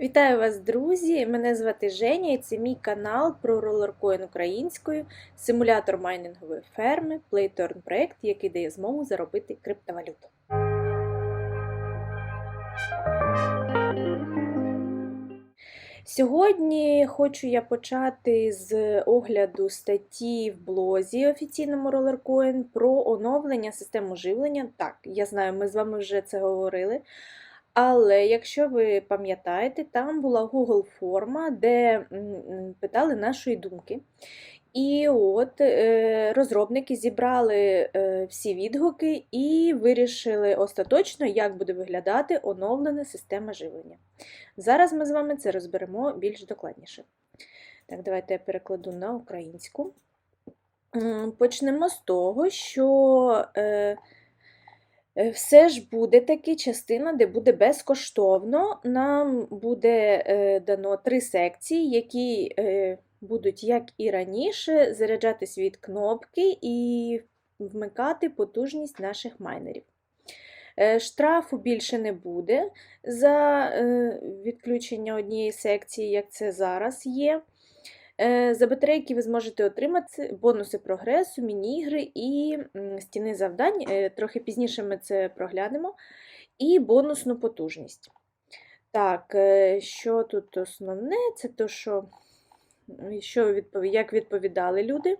Вітаю вас, друзі! Мене звати Женя і це мій канал про ролеркоін українською, симулятор майнингової ферми, PlayTurn проект, який дає змогу заробити криптовалюту. Сьогодні хочу я почати з огляду статті в блозі офіційному Rollercoin про оновлення системи живлення. Так, я знаю, ми з вами вже це говорили. Але якщо ви пам'ятаєте, там була Google форма, де питали нашої думки. І от е, розробники зібрали е, всі відгуки і вирішили остаточно, як буде виглядати оновлена система живлення. Зараз ми з вами це розберемо більш докладніше. Так, давайте я перекладу на українську. Почнемо з того, що. Е, все ж буде таки частина, де буде безкоштовно. Нам буде е, дано три секції, які е, будуть, як і раніше, заряджатись від кнопки і вмикати потужність наших майнерів. Штрафу більше не буде за відключення однієї секції, як це зараз є. Е, за батарейки ви зможете отримати бонуси прогресу, міні-ігри і стіни завдань. Е, трохи пізніше ми це проглянемо. І бонусну потужність. Так, е, що тут основне? Це то, що, що як відповідали люди.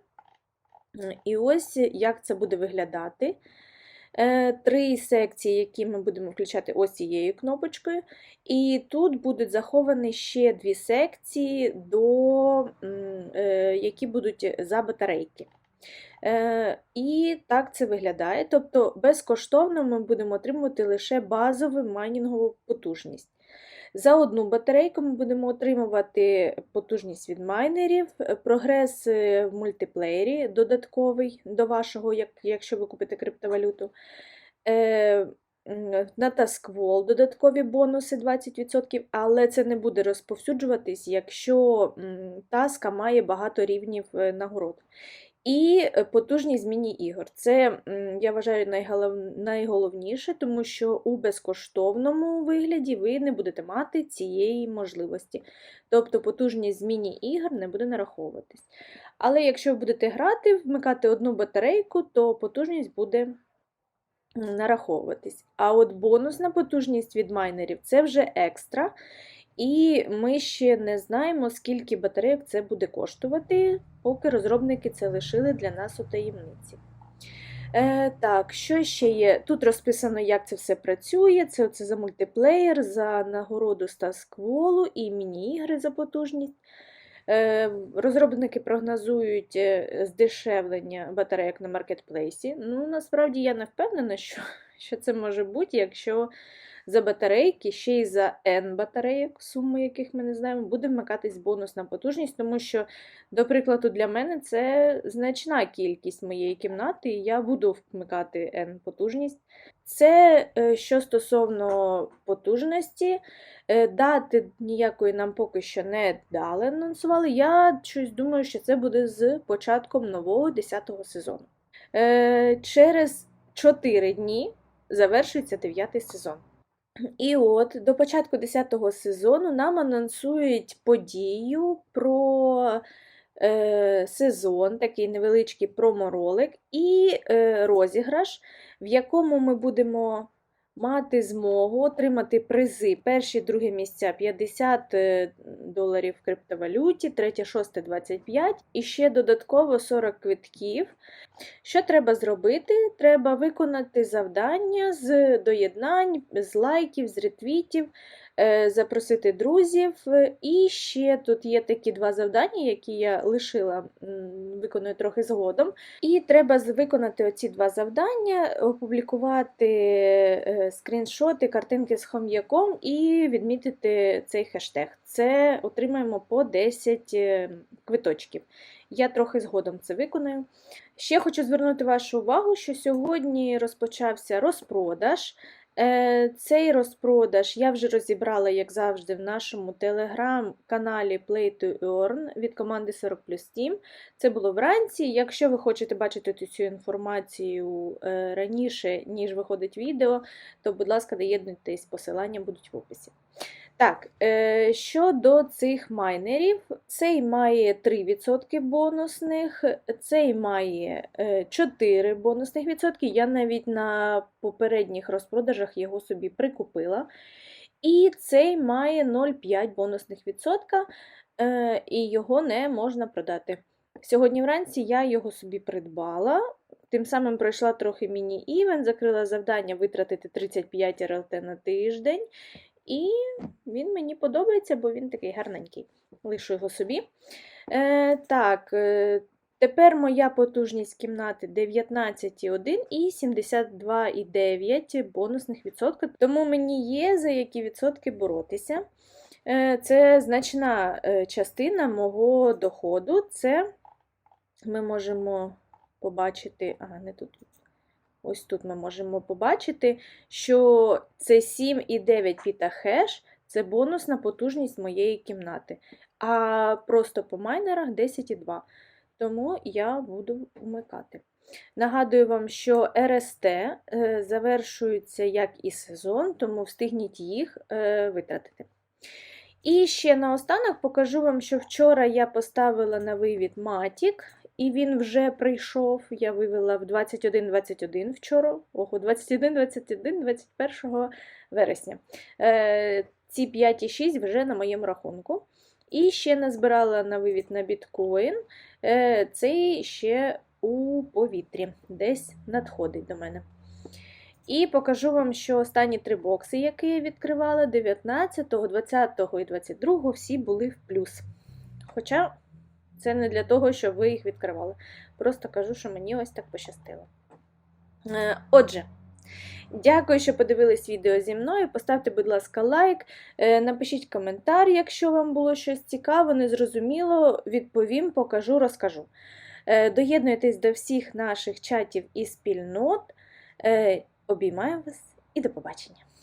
І ось як це буде виглядати. Три секції, які ми будемо включати ось цією кнопочкою. І тут будуть заховані ще дві секції, до, е, які будуть за батарейки. Е, і так це виглядає. Тобто безкоштовно ми будемо отримувати лише базову майнінгову потужність. За одну батарейку ми будемо отримувати потужність від майнерів, прогрес е, в мультиплеєрі додатковий до вашого, якщо ви купите криптовалюту. Е, на Taskwall додаткові бонуси 20%, але це не буде розповсюджуватись, якщо таска має багато рівнів нагород. І е, потужність міні-ігор. Це, я вважаю, найголов... найголовніше, тому що у безкоштовному вигляді ви не будете мати цієї можливості. Тобто потужність міні-ігор не буде нараховуватись. Але якщо ви будете грати, вмикати одну батарейку, то потужність буде нараховуватись. А от бонусна потужність від майнерів це вже екстра. І ми ще не знаємо, скільки батарейок це буде коштувати, поки розробники це лишили для нас у таємниці. Е, Так, що ще є? Тут розписано, як це все працює. Це оце за мультиплеєр, за нагороду Стаскволу і міні-ігри за потужність. Е, Розробники прогнозують е, здешевлення батарейок на маркетплейсі. Ну, насправді я не впевнена, що, що це може бути, якщо за батарейки, ще й за N батарейок, суми яких ми не знаємо, буде вмикатись бонусна потужність, тому що, до прикладу, для мене це значна кількість моєї кімнати, і я буду вмикати N потужність. Це е, що стосовно потужності, е, дати ніякої нам поки що не дали, анонсували. Я щось думаю, що це буде з початком нового 10-го сезону. Е, через 4 дні завершується дев'ятий сезон. І от до початку 10-го сезону нам анонсують подію про е, сезон, такий невеличкий проморолик і е, розіграш, в якому ми будемо мати змогу отримати призи. Перші, друге місця 50 е, доларів в криптовалюті, третє, шосте 25 і ще додатково 40 квитків. Що треба зробити? Треба виконати завдання з доєднань, з лайків, з ретвітів. Е, запросити друзів. І ще тут є такі два завдання, які я лишила, виконую трохи згодом. І треба виконати оці два завдання, опублікувати е, скріншоти, картинки з хом'яком і відмітити цей хештег. Це отримаємо по 10 е, квиточків. Я трохи згодом це виконую. Ще хочу звернути вашу увагу, що сьогодні розпочався розпродаж. Е, цей розпродаж я вже розібрала, як завжди, в нашому телеграм-каналі Play to Earn від команди 40 плюс Team. Це було вранці. Якщо ви хочете бачити цю інформацію е, раніше, ніж виходить відео, то, будь ласка, доєднуйтесь, посилання будуть в описі. Так, е, щодо цих майнерів, цей має 3% бонусних, цей має е, 4 бонусних відсотки. Я навіть на попередніх розпродажах його собі прикупила. І цей має 0,5 бонусних відсотка, е, і його не можна продати. Сьогодні вранці я його собі придбала, тим самим пройшла трохи міні-івент, закрила завдання витратити 35 РЛТ на тиждень. І він мені подобається, бо він такий гарненький. Лишу його собі. Е, так, е, тепер моя потужність кімнати 19,1 і 72,9 бонусних відсотка. Тому мені є за які відсотки боротися. Е, це значна е, частина мого доходу. Це ми можемо побачити. Ага, не тут. Ось тут ми можемо побачити, що це 7,9 пітахеш це бонусна потужність моєї кімнати. А просто по майнерах 10,2. Тому я буду вмикати. Нагадую вам, що РСТ е, завершується як і сезон, тому встигніть їх е, витратити. І ще наостанок покажу вам, що вчора я поставила на вивід матік, і він вже прийшов. Я вивела в 21-21 вчора. Ого, 21-21, 21 вересня. Е, ці 5,6 вже на моєму рахунку. І ще назбирала на вивід на біткоін. Е, цей ще у повітрі, десь надходить до мене. І покажу вам, що останні три бокси, які я відкривала, 19, 20 і 22, всі були в плюс. Хоча це не для того, щоб ви їх відкривали. Просто кажу, що мені ось так пощастило. Е, Отже, дякую, що подивились відео зі мною. Поставте, будь ласка, лайк, е, напишіть коментар, якщо вам було щось цікаво, незрозуміло, відповім, покажу, розкажу. Е, Доєднуйтесь до всіх наших чатів і спільнот. Обіймаю вас і до побачення!